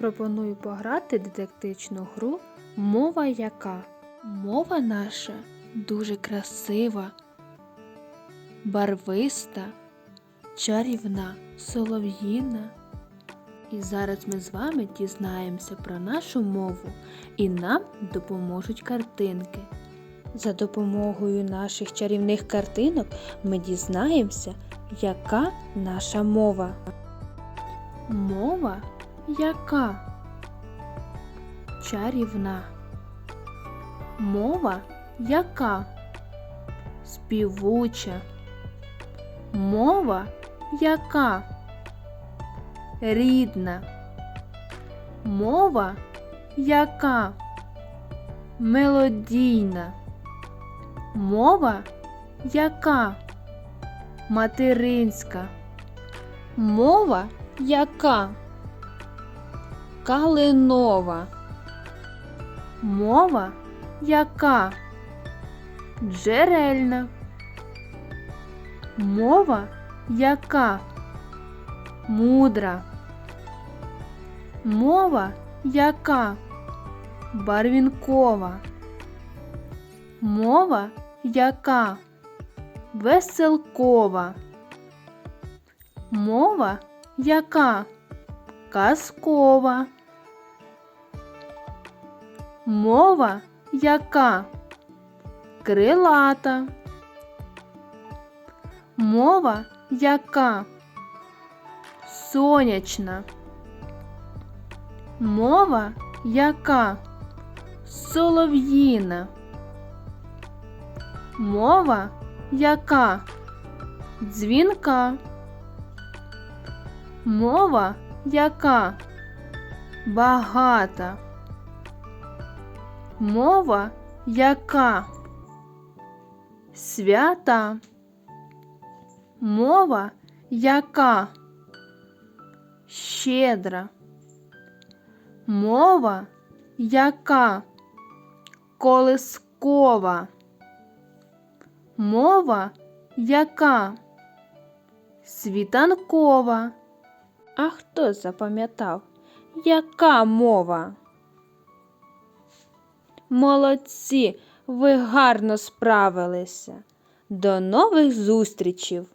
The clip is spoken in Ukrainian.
пропоную пограти детектичну гру Мова яка. Мова наша дуже красива, барвиста, чарівна, солов'їна. І зараз ми з вами дізнаємося про нашу мову і нам допоможуть картинки. За допомогою наших чарівних картинок ми дізнаємося, яка наша мова. Мова яка? Чарівна. Мова яка? Співуча. Мова яка? Рідна. Мова яка? Мелодійна. Мова яка? Материнська. Мова яка? Калинова. Мова яка? Джерельна. Мова яка? Мудра. Мова яка? Барвінкова. Мова яка? Веселкова. Мова яка? Казкова. Мова яка? Крилата. Мова яка? Сонячна. Мова яка? Солов'їна. Мова яка? Дзвінка. Мова яка? Багата. Мова яка? Свята. Мова яка? Щедра. Мова яка? Колискова. Мова яка? Світанкова. А хто запам'ятав, яка мова? Молодці, ви гарно справилися. До нових зустрічів!